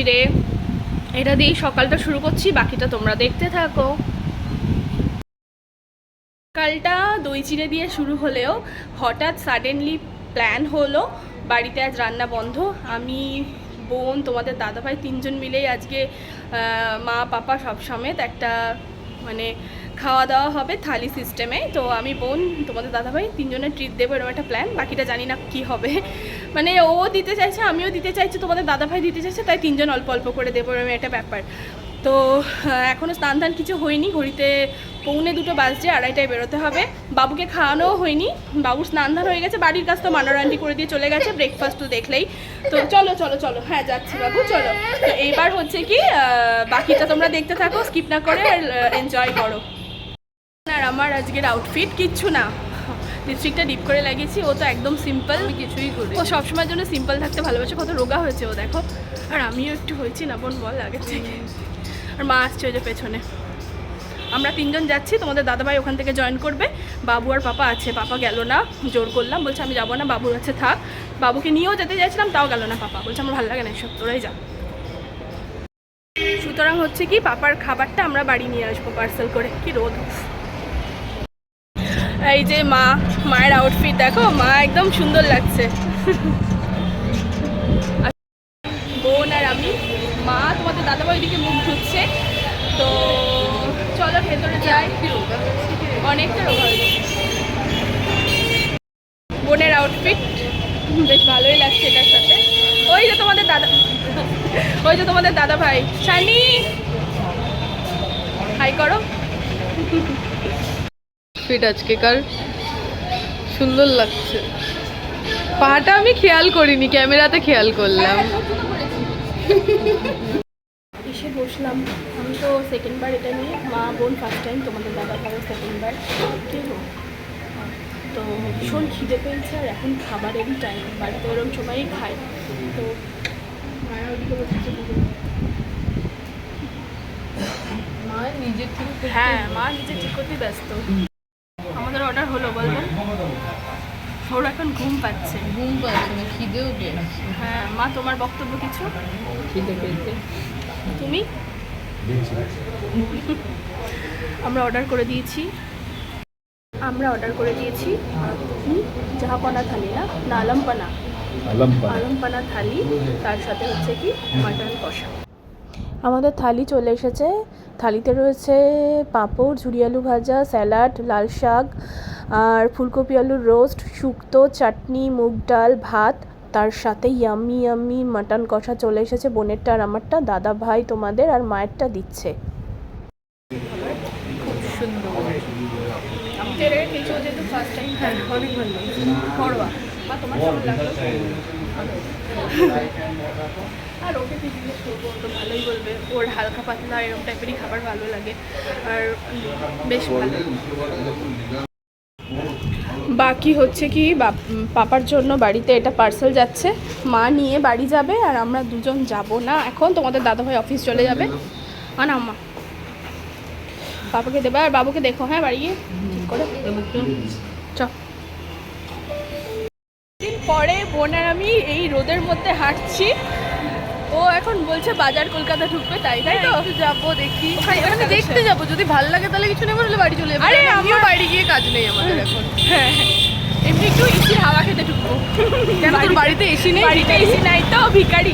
চিড়ে এটা দিয়েই সকালটা শুরু করছি, বাকিটা তোমরা দেখতে থাকো। সকালটা দই চিড়ে দিয়ে শুরু হলেও হঠাৎ সাডেনলি প্ল্যান হলো, বাড়িতে আজ রান্না বন্ধ। আমি, বোন, তোমাদের দাদাভাই তিনজন মিলেই আজকে মা, পাপা সব সমেত একটা মানে খাওয়া দাওয়া হবে থালি সিস্টেমে তো আমি বোন, তোমাদের দাদাভাই তিনজনের ট্রিট দেবো এরকম একটা প্ল্যান বাকিটা জানি না কি হবে। মানে ও দিতে চাইছে, আমিও দিতে চাইছি, তোমাদের দাদাভাই দিতে চাইছে, তাই তিনজন অল্প অল্প করে দেবো এরকম একটা ব্যাপার। তো এখনও স্নান টান কিছু হয়নি, ঘড়িতে পৌনে দুটো বাজছে, আড়াইটায় বেরোতে হবে। বাবুকে খাওয়ানোও হয়নি, বাবুর স্নান ধান হয়ে গেছে, বাড়ির কাজ তো মানোরান্ডি করে দিয়ে চলে গেছে ব্রেকফাস্ট তো দেখলেই। তো চলো চলো চলো হ্যাঁ যাচ্ছি বাবু, চলো। তো এইবার হচ্ছে কি বাকিটা তোমরা দেখতে থাকো স্কিপ না করে আর এনজয় করো। আর আমার আজকের আউটফিট কিচ্ছু না। লিপস্টিকটা ডিপ করে লাগিয়েছি ও তো একদম সিম্পল কিছুই করি ও সবসময়ের জন্য সিম্পল থাকতে ভালোবাসে কত রোগা হয়েছে ও দেখো। আর আমিও একটু হয়েছি না বোন বল আগের থেকে। আর মা আসছে ওই যে পেছনে। আমরা তিনজন যাচ্ছি তোমাদের দাদাভাই ওখান থেকে জয়েন করবে। বাবু আর পাপা আছে পাপা গেল না জোর করলাম বলছে আমি যাব না বাবুর কাছে থাক। বাবুকে নিয়েও যেতে চাইছিলাম তাও গেল না পাপা বলছে আমার ভালো লাগে না এসব তোরাই যা। সুতরাং হচ্ছে কি পাপার খাবারটা আমরা বাড়ি নিয়ে আসব পার্সেল করে কি রোদ। এই যে মা, মায়ের আউটফিট দেখো, মা একদম সুন্দর লাগছে। বোন আর আমি, মা তোমাদের দাদাভাই ওইদিকে মুখ ধুচ্ছে। তো চলো ভেতরে যাই। অনেকটা রোগা। বোনের আউটফিট বেশ ভালোই লাগছে এটার সাথে। ওই যে তোমাদের দাদা, ওই যে তোমাদের দাদা ভাই শানি হাই করো। ফিট আজকেকার। সুন্দর লাগছে। পাহাটা আমি খেয়াল করিনি ক্যামেরাতে খেয়াল করলাম। এসে বসলাম। আমি তো সেকেন্ড বার এটা নিয়ে মা বোন ফার্স্ট টাইম তোমাদের দাদা ভাইও সেকেন্ড বার। ঠিক তো ভীষণ খিদে পেয়েছে আর এখন খাবারেরই টাইম বাড়িতে ওরকম সময়ই খায়। তো মায়ের ওদিকে বসেছে মা নিজের থেকে হ্যাঁ মা নিজে ঠিক করতেই ব্যস্ত। অর্ডার হলো বলবেন ওর এখন ঘুম পাচ্ছে। ঘুম পাচ্ছে খিদেও পেয়েছে। হ্যাঁ মা তোমার বক্তব্য কিছু? খিদে পেয়েছে। তুমি? আমরা অর্ডার করে দিয়েছি। আমরা অর্ডার করে দিয়েছি জাহাপানা থালি না? না আলমপানা। আলমপা আলমপানা থালি তার সাথে হচ্ছে কি? মাটন কষা। আমাদের থালি চলে এসেছে থালিতে রয়েছে পাঁপড়, ঝুরি আলু ভাজা, স্যালাড, লাল শাক আর ফুলকপি আলুর রোস্ট, শুক্তো, চাটনি, মুগ ডাল, ভাত। তার সাথে ইয়াম্মি ইয়াম্মি মাটন কষা চলে এসেছে। বোনেরটা আর আমারটা, দাদা ভাই তোমাদের আর মায়েরটা দিচ্ছে। সুন্দর। আর ওকে কি জিজ্ঞেস করব? তো ভালোই বলবে। ওর হালকা পাতলা এরকম টাইপেরই খাবার ভালো লাগে। আর বেশ ভালো। বাকি হচ্ছে কি পাপার জন্য বাড়িতে এটা পার্সেল যাচ্ছে। মা নিয়ে বাড়ি যাবে আর আমরা দুজন যাব না। এখন তোমাদের দাদাভাই অফিস চলে যাবে। আর না, মা। পাপাকে দেবে। আর বাবুকে দেখো হ্যাঁ বাড়ি গিয়ে। ঠিক করে। চ। পরে বোন আর আমি এই রোদের মধ্যে হাঁটছি। ও এখন বলছে বাজার কলকাতা ঢুকবে তাই তাই তো? একটু যাব দেখি। মানে দেখতে যাব যদি ভালো লাগে তাহলে কিছু নেব নাহলে বাড়ি চলে যাব। আরে আমিও বাড়ি গিয়ে কাজ নেই আমাদের এখন। হ্যাঁ হ্যাঁ। এমনি একটু ইসির হাওয়া খেতে ঢুকবো। কেন তোর বাড়িতে এসি নেই? বাড়িতে এসি নাই তো ভিখারি।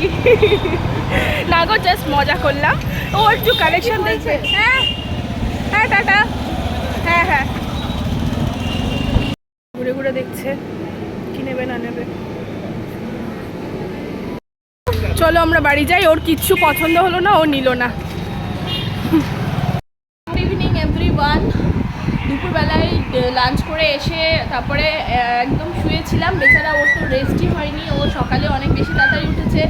না গো জাস্ট মজা করলাম। ও একটু কালেকশন দেখবে। হ্যাঁ হ্যাঁ টাটা। হ্যাঁ হ্যাঁ ঘুরে ঘুরে দেখছে কি নেবে না নেবে চলো আমরা বাড়ি যাই, ওর কিচ্ছু পছন্দ হলো না, ও নিল না। গুড ইভিনিং এভরি ওয়ান দুপুরবেলায় লাঞ্চ করে এসে, তারপরে একদম শুয়েছিলাম। বেচারা ওর তো রেস্টই হয়নি, ও সকালে অনেক বেশি তাড়াতাড়ি উঠেছে।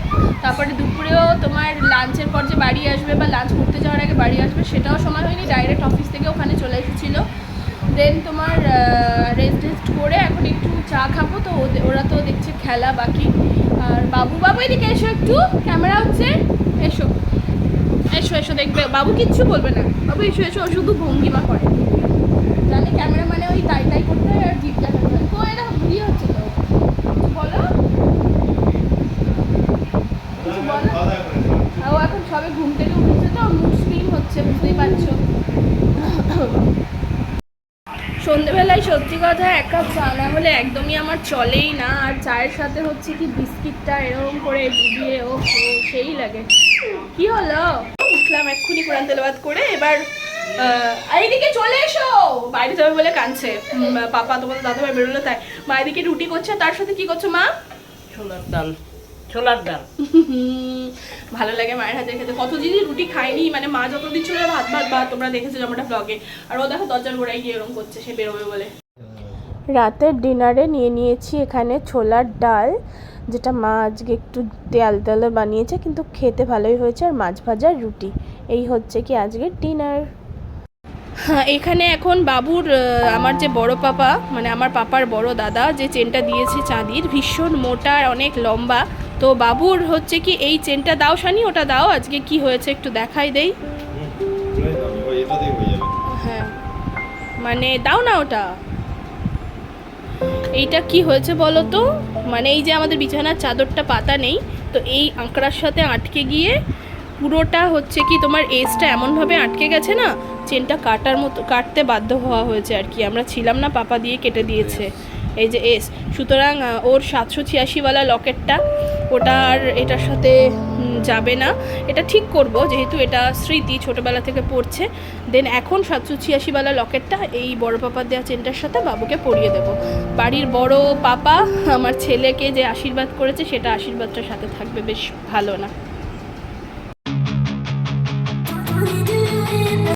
তারপরে দুপুরেও তোমার লাঞ্চের পর যে বাড়ি আসবে বা লাঞ্চ করতে যাওয়ার আগে বাড়ি আসবে, সেটাও সময় হয়নি। ডাইরেক্ট অফিস থেকে ওখানে চলে এসেছিল। দেন তোমার রেস্ট টেস্ট করে এখন একটু চা খাব। তো ওরা তো দেখছে খেলা বাকি। আর বাবু বাবু এদিকে এসো একটু ক্যামেরা হচ্ছে, এসো। এসো এসো, দেখবে, বাবু কিচ্ছু বলবে না। বাবু এসো এসো, ও শুধু ভঙ্গিমা করে। জানি ক্যামেরা মানে ওই তাই তাই করতে হয় আর জিপ দেখাতে তো এরকম ভিড় হচ্ছে তো। বলো? ও এখন সবে ঘুম থেকে উঠছে তো মুসলিম হচ্ছে, বুঝতেই পারছ। সন্ধেবেলা সত্যি কথা, এক কাপ চা না হলে একদমই আমার চলেই না। আর চায়ের সাথে হচ্ছে কি বিস্কিটটা এরকম করে ডুবিয়ে ও সেই লাগে। কি হলো? উঠলাম এক্ষুনি কোরআন তেলাবাদ করে, এবার এইদিকে চলে এসো! বাইরে যাবে বলে কাঁদছে। পাপা তোমাদের দাদাভাই বেরোলো, তাই। মা এদিকে রুটি করছে তার সাথে কি করছ মা? ছোলার ডাল। ছোলার ডাল। ভালো লাগে মায়ের হাতে খেতে। কত দিনই রুটি খাইনি মানে মা যতদিন ছিল ভাত ভাত ভাত তোমরা দেখেছ যেমনটা ব্লগে আর ও দেখো দরজার গোড়ায় গিয়ে এরকম করছে সে বেরোবে বলে। রাতের ডিনারে নিয়ে নিয়েছি এখানে ছোলার ডাল যেটা মা আজকে একটু তেল তেলে বানিয়েছে কিন্তু খেতে ভালোই হয়েছে আর মাছ ভাজার রুটি। এই হচ্ছে কি আজকের ডিনার এখানে এখন বাবুর আমার যে বড় পাপা মানে আমার পাপার বড় দাদা, যে চেনটা দিয়েছে চাঁদির, ভীষণ মোটা আর অনেক লম্বা। তো বাবুর হচ্ছে কি, এই চেনটা দাও শানি ওটা দাও, আজকে কি হয়েছে একটু দেখাই দেই। হয়ে হ্যাঁ মানে দাও না ওটা। এইটা কি হয়েছে বলো তো? মানে এই যে আমাদের বিছানার চাদরটা পাতা নেই, তো এই আঁকড়ার সাথে আটকে গিয়ে পুরোটা হচ্ছে কি, তোমার এজটা এমনভাবে আটকে গেছে না চেনটা কাটার মতো, কাটতে বাধ্য হওয়া হয়েছে আর কি। আমরা ছিলাম না, পাপা দিয়ে কেটে দিয়েছে। এই যে এস। সুতরাং ওর সাতশো ছিয়াশিওয়ালা লকেটটা, ওটা আর এটার সাথে যাবে না। এটা ঠিক করব, যেহেতু এটা স্মৃতি ছোটোবেলা থেকে পড়ছে। দেন এখন সাতশো ছিয়াশিওয়ালা লকেটটা, এই বড় পাপার দেওয়া চেনটার সাথে বাবুকে পরিয়ে দেব। বাড়ির বড় পাপা, আমার ছেলেকে যে আশীর্বাদ করেছে, সেটা আশীর্বাদটার সাথে থাকবে, বেশ ভালো না।